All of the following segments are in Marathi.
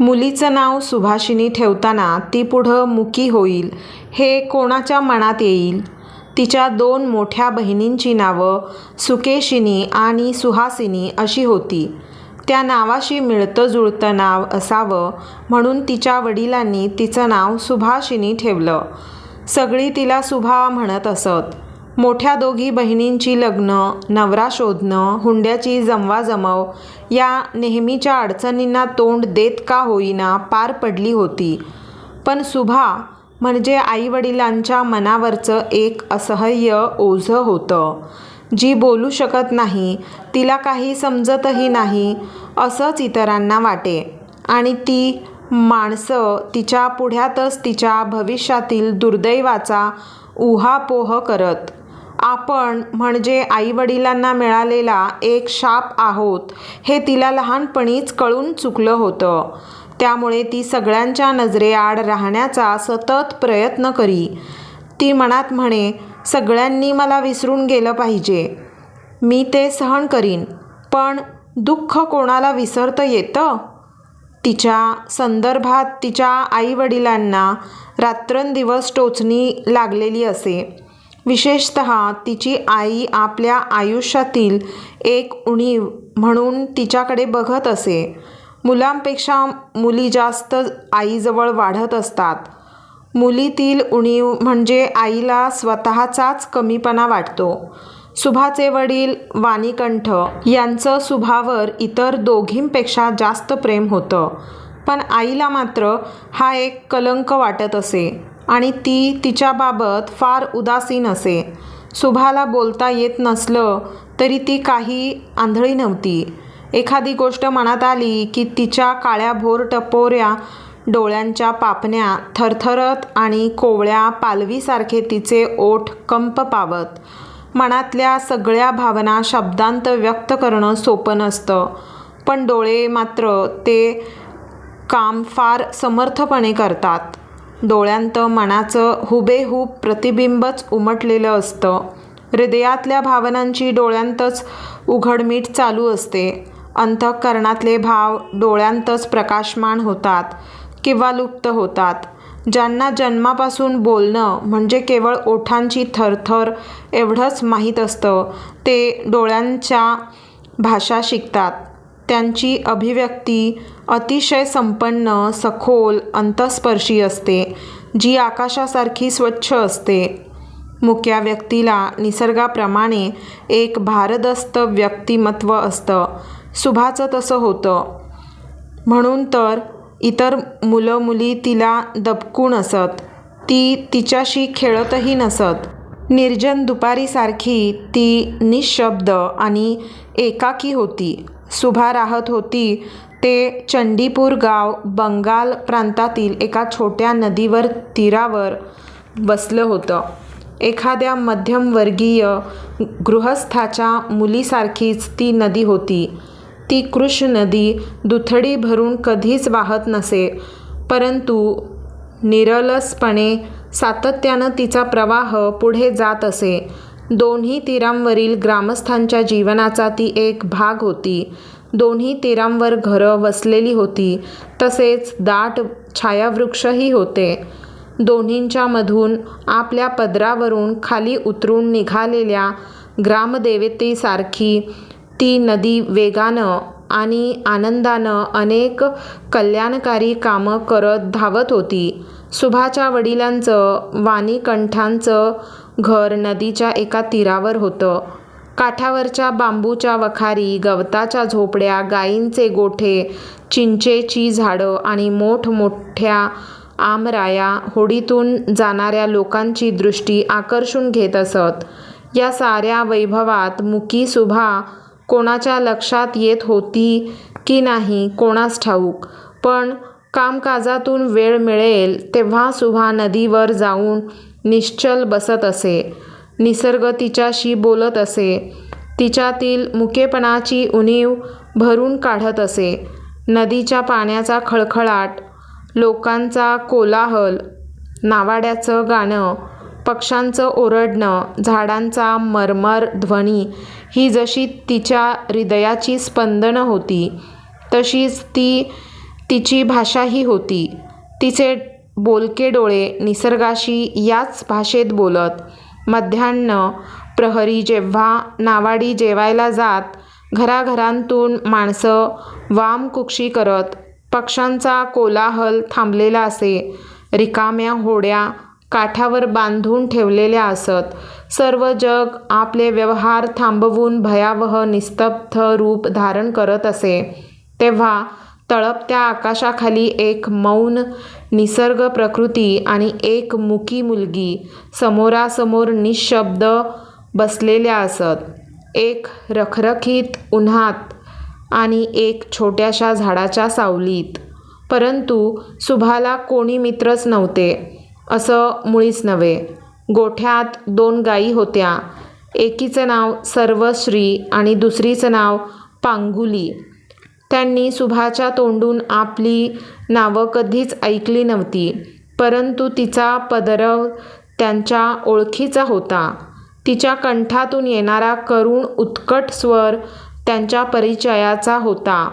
मुलीचं नाव सुभाषिनी ठेवताना ती पुढं मुकी होईल हे कोणाच्या मनात येईल? तिच्या दोन मोठ्या बहिणींची नावं सुकेशिनी आणि सुहासिनी अशी होती. त्या नावाशी मिळतं जुळतं नाव असावं म्हणून तिच्या वडिलांनी तिचं नाव सुभाषिनी ठेवलं. सगळी तिला सुभा म्हणत असत. मोठ्या दोघी बहिणींची लग्न नवरा शोधणं हुंड्याची जमवाजमव या नेहमीच्या अडचणींना तोंड देत का होईना पार पडली होती. पण सुभा म्हणजे आईवडिलांच्या मनावरचं एक असह्य ओझं होतं. जी बोलू शकत नाही तिला काही समजतही नाही असंच इतरांना वाटे. आणि ती माणसं तिच्या पुढ्यातच तिच्या भविष्यातील दुर्दैवाचा उहापोह करत आपण म्हणजे आईवडिलांना मिळालेला एक शाप आहोत हे तिला लहानपणीच कळून चुकलं होतं. त्यामुळे ती सगळ्यांच्या नजरेआड राहण्याचा सतत प्रयत्न करी. ती मनात म्हणे सगळ्यांनी मला विसरून गेलं पाहिजे. मी ते सहन करीन पण दुःख कोणाला विसरतं येतं तिच्या संदर्भात तिच्या आईवडिलांना रात्रंदिवस टोचणी लागलेली असे. विशेषत तिची आई आपल्या आयुष्यातील एक उणीव म्हणून तिच्याकडे बघत असे. मुलांपेक्षा मुली जास्त आईजवळ वाढत असतात. मुलीतील उणीव म्हणजे आईला स्वतःचाच कमीपणा वाटतो. सुभाचे वडील वाणीकंठ यांचं सुभावर इतर दोघींपेक्षा जास्त प्रेम होतं. पण आईला मात्र हा एक कलंक वाटत असे. आणि ती तिच्याबाबत फार उदासीन असे. सुभाला बोलता येत नसलं तरी ती काही आंधळी नव्हती. एखादी गोष्ट मनात आली की तिच्या काळ्या भोर टपोऱ्या डोळ्यांच्या पापण्या थरथरत आणि कोवळ्या पालवीसारखे तिचे ओठ कंप पावत. मनातल्या सगळ्या भावना शब्दांत व्यक्त करणं सोपं नसतं. पण डोळे मात्र ते काम फार समर्थपणे करतात. डोळ्यांत मनाचं हुबेहूब प्रतिबिंबच उमटलेलं असतं. हृदयातल्या भावनांची डोळ्यांतच उघडमीठ चालू असते. अंतःकरणातले भाव डोळ्यांतच प्रकाशमान होतात किंवा लुप्त होतात. ज्यांना जन्मापासून बोलणं म्हणजे केवळ ओठांची थरथर एवढंच माहीत असतं ते डोळ्यांच्या भाषा शिकतात. त्यांची अभिव्यक्ती अतिशय संपन्न सखोल अंतस्पर्शी असते जी आकाशासारखी स्वच्छ असते. मुक्या व्यक्तीला निसर्गाप्रमाणे एक भारदस्त व्यक्तिमत्व असतं. सुभाचं तसं होतं. म्हणून तर इतर मुलं मुली तिला दबकून असत. ती तिच्याशी खेळतही नसत. निर्जन दुपारीसारखी ती निशब्द आणि एकाकी होती. सुभा राहत होती. ते चंडीपूर गाव बंगाल प्रांतातील एका छोट्या नदीवर तीरावर बसलं होतं. एखाद्या मध्यमवर्गीय गृहस्थाच्या मुलीसारखीच ती नदी होती. ती कृष नदी दुथडी भरून कधीच वाहत नसे परंतु निरलसपणे सातत्यानं तिचा प्रवाह पुढे जात असे. दोन्ही तीरांवरील ग्रामस्थांच्या जीवनाचा ती एक भाग होती. दोन्ही तीरांवर घरं वसलेली होती. तसेच दाट छायावृक्षही होते. दोन्हींच्या मधून आपल्या पदरावरून खाली उतरून निघालेल्या ग्रामदेवतेसारखी ती नदी वेगानं आणि आनंदानं अनेक कल्याणकारी कामं करत धावत होती. सुभाच्या वडिलांचं वाणीकंठांचं घर नदीच्या एका तीरावर होतं. काठावरच्या बांबूच्या वखारी गवताच्या झोपड्या गायींचे गोठे चिंचेची झाडं आणि मोठमोठ्या आमराया होडीतून जाणाऱ्या लोकांची दृष्टी आकर्षून घेत असत. या साऱ्या वैभवात मुकी सुभा कोणाच्या लक्षात येत होती की नाही कोणास ठाऊक. पण कामकाजातून वेळ मिळेल तेव्हा सुभा नदीवर जाऊन निश्चल बसत असे. निसर्ग तिच्याशी बोलत असे. तिच्यातील मुकेपणाची उणीव भरून काढत असे. नदीच्या पाण्याचा खळखळाट लोकांचा कोलाहल नावाड्याचं गाणं पक्ष्यांचं ओरडणं झाडांचा मरमर ध्वनी ही जशी तिच्या हृदयाची स्पंदनं होती तशीच ती तिची भाषाही होती. तिचे बोलके डोळे निसर्गाशी याच भाषेत बोलत. मध्यान्न प्रहरी जेव्हा नावाडी जेवायला जात घराघरांतून माणसं वाम कुक्षी करत पक्ष्यांचा कोलाहल थांबलेला असे रिकाम्या होड्या काठावर बांधून ठेवलेल्या असत. सर्व जग आपले व्यवहार थांबवून भयावह निस्तब्ध रूप धारण करत असे. तेव्हा तळपत्या आकाशाखाली एक मौन निसर्ग प्रकृती आणि एक मुकी मुलगी समोरासमोर निशब्द बसलेल्या असत. एक रखरखीत उन्हात आणि एक छोट्याशा झाडाच्या सावलीत. परंतु सुभाला कोणी मित्रच नव्हते असं मुळीच नव्हे. गोठ्यात दोन गायी होत्या. एकीचं नाव सर्वश्री आणि दुसरीचं नाव पांगुली. त्यांनी सुभाच्या तोंडून आपली नावं कधीच ऐकली नव्हती परंतु तिचा पदरव त्यांच्या ओळखीचा होता. तिच्या कंठातून येणारा करुण उत्कट स्वर त्यांच्या परिचयाचा होता.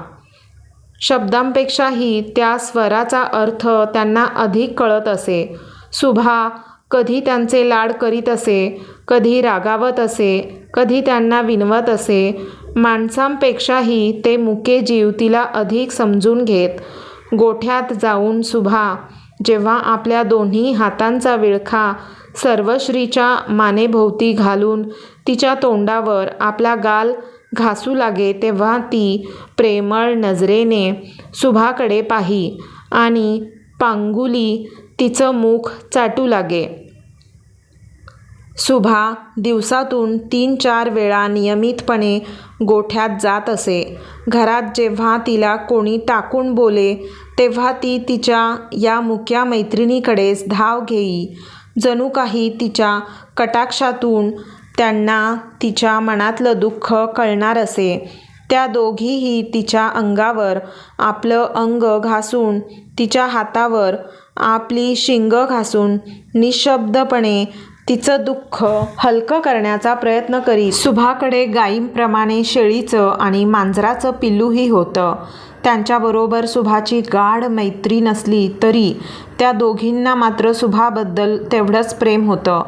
शब्दांपेक्षाही त्या स्वराचा अर्थ त्यांना अधिक कळत असे. सुभा कधी त्यांचे लाड करीत असे कधी रागावत असे कधी त्यांना विनवत असे माणसांपेक्षाही ते मुके जीव तिला अधिक समजून घेत. गोठ्यात जाऊन सुभा जेव्हा आपल्या दोन्ही हातांचा विळखा सर्वश्रीच्या मानेभोवती घालून तिच्या तोंडावर आपला गाल घासू लागे तेव्हा ती प्रेमळ नजरेने सुभाकडे पाही आणि पांगुली तिचं मुख चाटू लागे. सुभा दिवसातून तीन चार वेळा नियमितपणे गोठ्यात जात असे. घरात जेव्हा तिला कोणी टाकून बोले तेव्हा ती तिच्या या मुक्या मैत्रिणीकडेच धाव घेई. जणू काही तिच्या कटाक्षातून त्यांना तिच्या मनातलं दुःख कळणार असे. त्या दोघीही तिच्या अंगावर आपलं अंग घासून तिच्या हातावर आपली शिंग घासून निशब्दपणे तिचं दुःख हलकं करण्याचा प्रयत्न करी सुभाकडे गायींप्रमाणे शेळीचं आणि मांजराचं पिल्लूही होतं. त्यांच्याबरोबर सुभाची गाढ मैत्री नसली तरी त्या दोघींना मात्र सुभाबद्दल तेवढंच प्रेम होतं.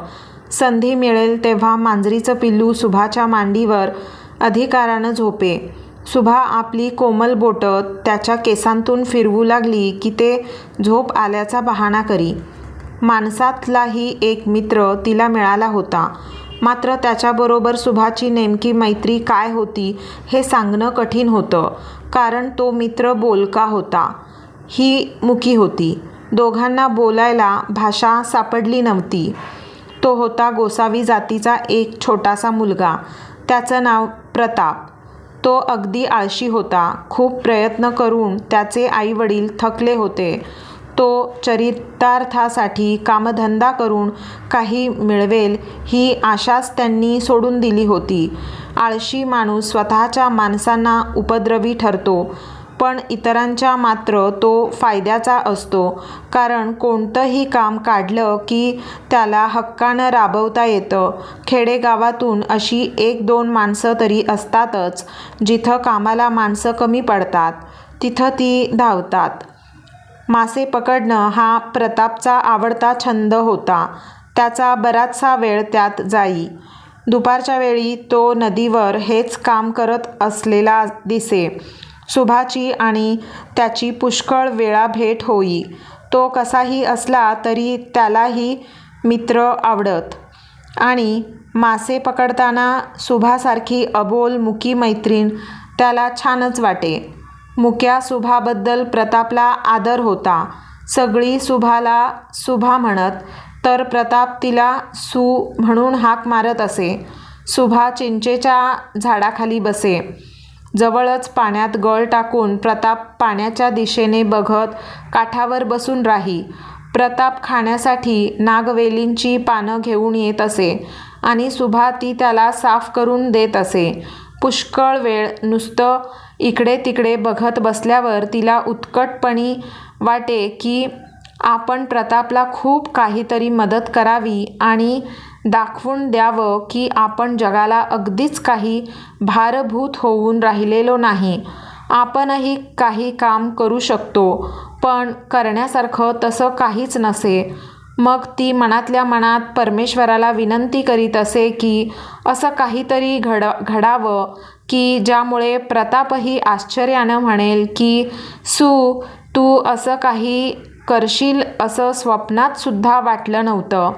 संधी मिळेल तेव्हा मांजरीचं पिल्लू सुभाच्या मांडीवर अधिकारानं झोपे. सुभा आपली कोमल बोटं त्याच्या केसांतून फिरवू लागली की ते झोप आल्याचा बहाणा करी. माणसातलाही एक मित्र तिला मिळाला होता. मात्र त्याच्याबरोबर सुभाची नेमकी मैत्री काय होती हे सांगणं कठीण होतं कारण तो मित्र बोलका होता. ही मुकी होती. दोघांना बोलायला भाषा सापडली नव्हती. तो होता गोसावी जातीचा एक छोटासा मुलगा. त्याचं नाव प्रताप. तो अगदी आळशी होता. खूप प्रयत्न करून त्याचे आईवडील थकले होते. तो चरितार्थासाठी कामधंदा करून काही मिळवेल ही आशाच त्यांनी सोडून दिली होती. आळशी माणूस स्वतःच्या माणसांना उपद्रवी ठरतो पण इतरांच्या मात्र तो फायद्याचा असतो. कारण कोणतंही काम काढलं की त्याला हक्कानं राबवता येतं. खेडेगावातून अशी एक दोन माणसं तरी असतातच जिथं कामाला माणसं कमी पडतात तिथं ती धावतात. मासे पकडणं हा प्रतापचा आवडता छंद होता. त्याचा बराचसा वेळ त्यात जाई. दुपारच्या वेळी तो नदीवर हेच काम करत असलेला दिसे. सुभाची आणि त्याची पुष्कळ वेळा भेट होई. तो कसाही असला तरी त्यालाही मित्र आवडत. आणि मासे पकडताना सुभासारखी अबोल मुकी मैत्रीण त्याला छानच वाटे. मुक्या सुभाबद्दल प्रतापला आदर होता. सगळी सुभाला सुभा म्हणत तर प्रताप तिला सु म्हणून हाक मारत असे. सुभा चिंचेच्या झाडाखाली बसे. जवळच पाण्यात गळ टाकून प्रताप पाण्याच्या दिशेने बघत काठावर बसून राही. प्रताप खाण्यासाठी नागवेलींची पानं घेऊन येत असे आणि सुभा ती त्याला साफ करून देत असे. पुष्कळ वेळ नुसतं इकडे तिकडे बघत बसल्यावर तिला उत्कटपणी वाटे की आपण प्रतापला खूप काहीतरी मदत करावी आणि दाखवून द्यावं की आपण जगाला अगदीच काही भारभूत होऊन राहिलेलो नाही. आपणही काही काम करू शकतो पण करण्यासारखं तसं काहीच नसे. मग ती मनातल्या मनात परमेश्वराला विनंती करीत असे की असं काहीतरी घड घडावं की ज्यामुळे प्रतापही आश्चर्यानं म्हणेल की सू तू असं काही करशील असं स्वप्नात सुद्धा वाटलं नव्हतं.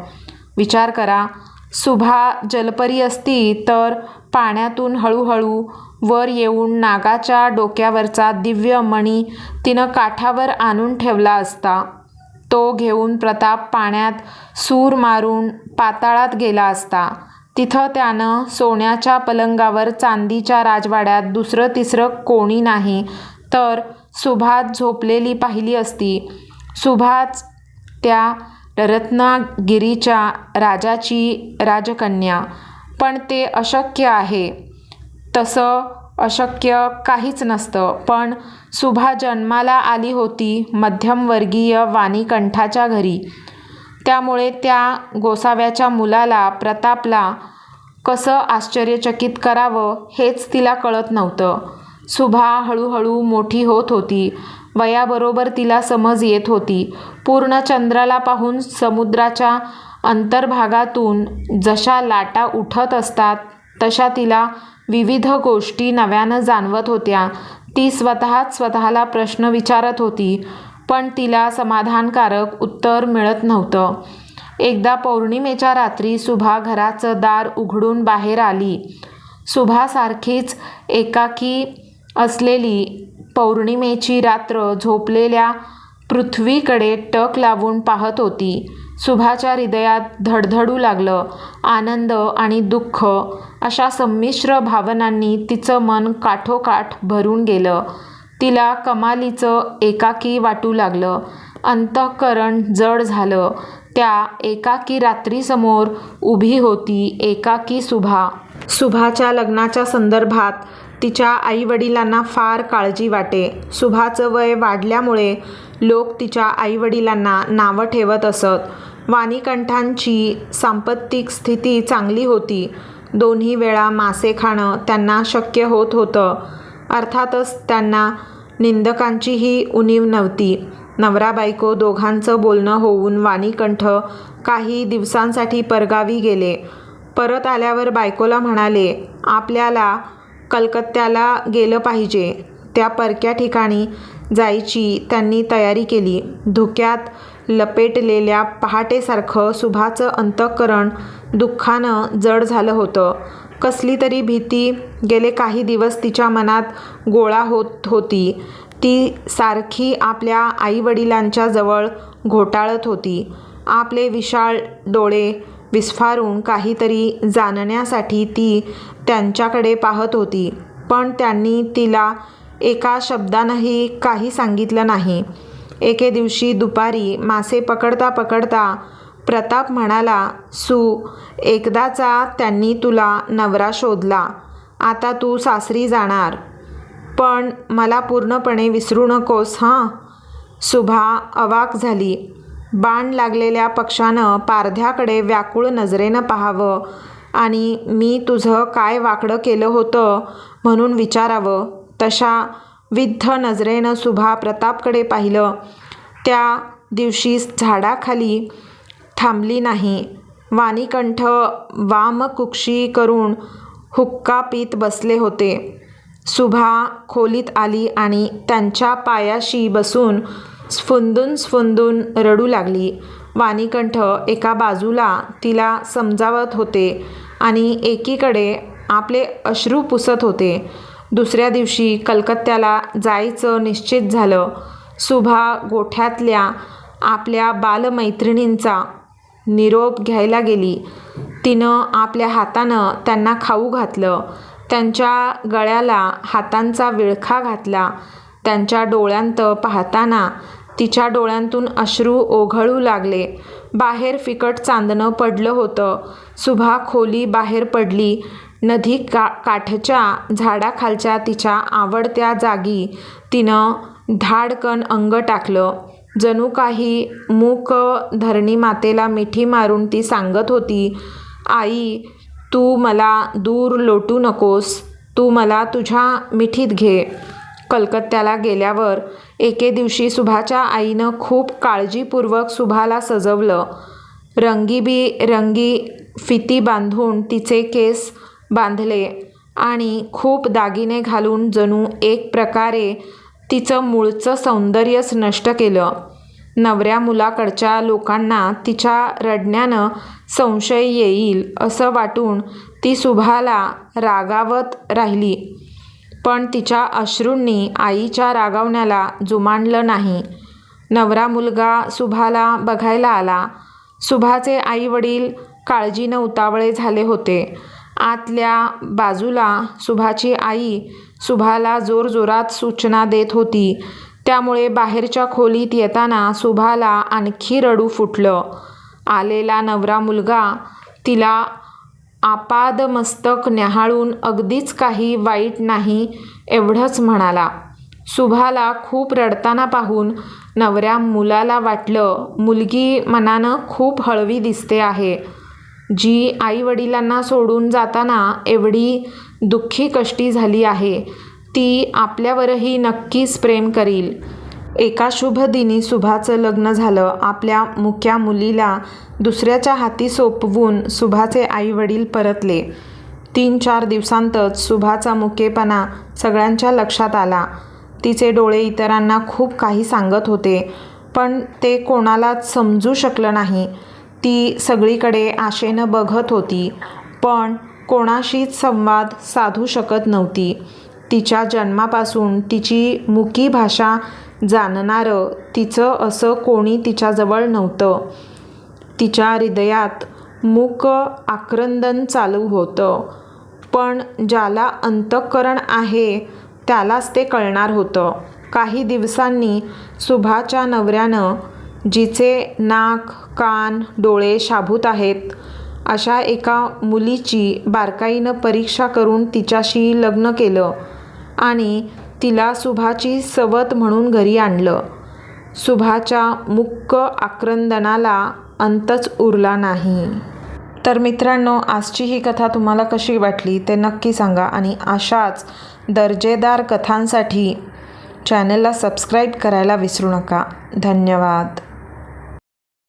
विचार करा सुभा जलपरी असती तर पाण्यातून हळूहळू वर येऊन नागाच्या डोक्यावरचा दिव्य मणी तिनं काठावर आणून ठेवला असता. तो घेऊन प्रताप पाण्यात सूर मारून पाताळात गेला असता. तिथं त्यानं सोन्याच्या पलंगावर चांदीच्या राजवाड्यात दुसरं तिसरं कोणी नाही तर सुभात झोपलेली पाहिली असती. सुभाच त्या रत्नागिरीच्या राजाची राजकन्या. पण ते अशक्य आहे. तसं अशक्य काहीच नसतं. पण सुभा जन्माला आली होती मध्यमवर्गीय वाणीकंठाच्या घरी. त्यामुळे त्या गोसाव्याच्या मुलाला प्रतापला कसं आश्चर्यचकित करावं हेच तिला कळत नव्हतं. सुभा हळूहळू मोठी होत होती. वयाबरोबर तिला समज येत होती. पूर्ण चंद्राला पाहून समुद्राच्या अंतर्भागातून जशा लाटा उठत असतात तशा तिला विविध गोष्टी नव्यानं जाणवत होत्या. ती स्वतःच स्वतःला प्रश्न विचारत होती पण तिला समाधानकारक उत्तर मिळत नव्हतं. एकदा पौर्णिमेच्या रात्री सुभा घराचं दार उघडून बाहेर आली. सुभासारखीच एकाकी असलेली पौर्णिमेची रात्र झोपलेल्या पृथ्वीकडे टक लावून पाहत होती. सुभाच्या हृदयात धडधडू लागलं. आनंद आणि दुःख अशा संमिश्र भावनांनी तिचं मन काठोकाठ भरून गेलं. तिला कमालीचं एकाकी वाटू लागलं. अंतःकरण जड झालं. त्या एकाकी रात्रीसमोर उभी होती एकाकी सुभा. सुभाच्या लग्नाच्या संदर्भात तिच्या आईवडिलांना फार काळजी वाटे. सुभाचं वय वाढल्यामुळे लोक तिच्या आईवडिलांना नावं ठेवत असत. वाणीकंठांची सांपत्तिक स्थिती चांगली होती. दोन्ही वेळा मासे खाणं त्यांना शक्य होत होतं. अर्थातच त्यांना निंदकांचीही उणीव नव्हती. नवरा बायको दोघांचं बोलणं होऊन वाणीकंठ काही दिवसांसाठी परगावी गेले. परत आल्यावर बायकोला म्हणाले आपल्याला कलकत्त्याला गेलं पाहिजे. त्या परक्या ठिकाणी जायची त्यांनी तयारी केली. धुक्यात लपेटलेल्या पहाटेसारखं सुभाचं अंतःकरण दुःखानं जड झालं होतं. कसली तरी भीती गेले काही दिवस तिच्या मनात गोळा होत होती. ती सारखी आपल्या आईवडिलांच्या जवळ घोटाळत होती. आपले विशाळ डोळे विस्फारून काहीतरी जाणण्यासाठी ती त्यांच्याकडे पाहत होती. पण त्यांनी तिला एका शब्दानंही काही सांगितलं नाही. एके दिवशी दुपारी मासे पकडता पकडता प्रताप म्हणाला सू एकदाचा त्यांनी तुला नवरा शोधला. आता तू सासरी जाणार. पण मला पूर्णपणे विसरू नकोस हां सुभा अवाक झाली. बाण लागलेल्या पक्षानं पारध्याकडे व्याकुळ नजरेनं पाहावं आणि मी तुझं काय वाकडं केलं होतं म्हणून विचारावं. तशा विद्ध नजरेनं सुभा प्रतापकडे पाहिलं. त्या दिवशी झाडाखाली थांबली नाही. वाणीकंठ वामकुक्षी करून हुक्का पीत बसले होते. सुभा खोलीत आली आणि त्यांच्या पायाशी बसून स्फुंदून स्फुंदून रडू लागली. वाणीकंठ एका बाजूला तिला समजावत होते आणि एकीकडे आपले अश्रू पुसत होते. दुसऱ्या दिवशी कलकत्त्याला जायचं निश्चित झालं. सुभा गोठ्यातल्या आपल्या बालमैत्रिणींचा निरोप घ्यायला गेली. तिनं आपल्या हातानं त्यांना खाऊ घातलं. त्यांच्या गळ्याला हातांचा विळखा घातला. त्यांच्या डोळ्यांत पाहताना तिच्या डोळ्यांतून अश्रू ओघळू लागले. बाहेर फिकट चांदणं पडलं होतं. सुभा खोली बाहेर पडली. नदी का काठच्या झाडाखालच्या तिच्या आवडत्या जागी तिनं धाडकन अंग टाकलं. जणू काही मूक धरणी मातेला मिठी मारून ती सांगत होती आई तू मला दूर लोटू नकोस. तू मला तुझ्या मिठीत घे. कलकत्त्याला गेल्यावर एके दिवशी सुभाच्या आईनं खूप काळजीपूर्वक सुभाला सजवलं. रंगीबी रंगी फिती बांधून तिचे केस बांधले आणि खूप दागिने घालून जणू एक प्रकारे तिचं मूळचं सौंदर्यच नष्ट केलं. नवऱ्या मुलाकडच्या लोकांना तिच्या रडण्यानं संशय येईल असं वाटून ती सुभाला रागावत राहिली. पण तिच्या अश्रूंनी आईच्या रागावण्याला जुमानलं नाही. नवरा मुलगा सुभाला बघायला आला. सुभाचे आईवडील काळजीनं उतावळे झाले होते. आतल्या बाजूला सुभाची आई सुभाला जोरजोरात सूचना देत होती. त्यामुळे बाहेरच्या खोलीत येताना सुभाला आणखी रडू फुटलं. आलेला नवरा मुलगा तिला आपादमस्तक न्याहाळून अगदीच काही वाईट नाही एवढंच म्हणाला. सुभाला खूप रडताना पाहून नवऱ्या मुलाला वाटलं मुलगी मनानं खूप हळवी दिसते आहे. जी आईवडिलांना सोडून जाताना एवढी दुःखी कष्टी झाली आहे ती आपल्यावरही नक्कीच प्रेम करील. एका शुभ दिनी सुभाचं लग्न झालं. आपल्या मुक्या मुलीला दुसऱ्याच्या हाती सोपवून सुभाचे आईवडील परतले. तीन चार दिवसांतच सुभाचा मुकेपणा सगळ्यांच्या लक्षात आला. तिचे डोळे इतरांना खूप काही सांगत होते पण ते कोणालाच समजू शकलं नाही. ती सगळीकडे आशेनं बघत होती पण कोणाशीच संवाद साधू शकत नव्हती. तिच्या जन्मापासून तिची मुकी भाषा जाणणारं तिचं असं कोणी तिच्याजवळ नव्हतं. तिच्या हृदयात मूक आक्रंदन चालू होतं पण ज्याला अंतःकरण आहे त्यालाच ते कळणार होतं. काही दिवसांनी सुभाच्या नवऱ्यानं जिचे नाक कान डोळे शाबूत आहेत अशा एका मुलीची बारकाईनं परीक्षा करून तिच्याशी लग्न केलं आणि तिला सुभाची सवत म्हणून घरी आणलं. सुभाच्या मुक्क आक्रंदनाला अंतच उरला नाही. तर मित्रांनो आजची ही कथा तुम्हाला कशी वाटली ते नक्की सांगा आणि अशाच दर्जेदार कथांसाठी चॅनलला सबस्क्राईब करायला विसरू नका. धन्यवाद.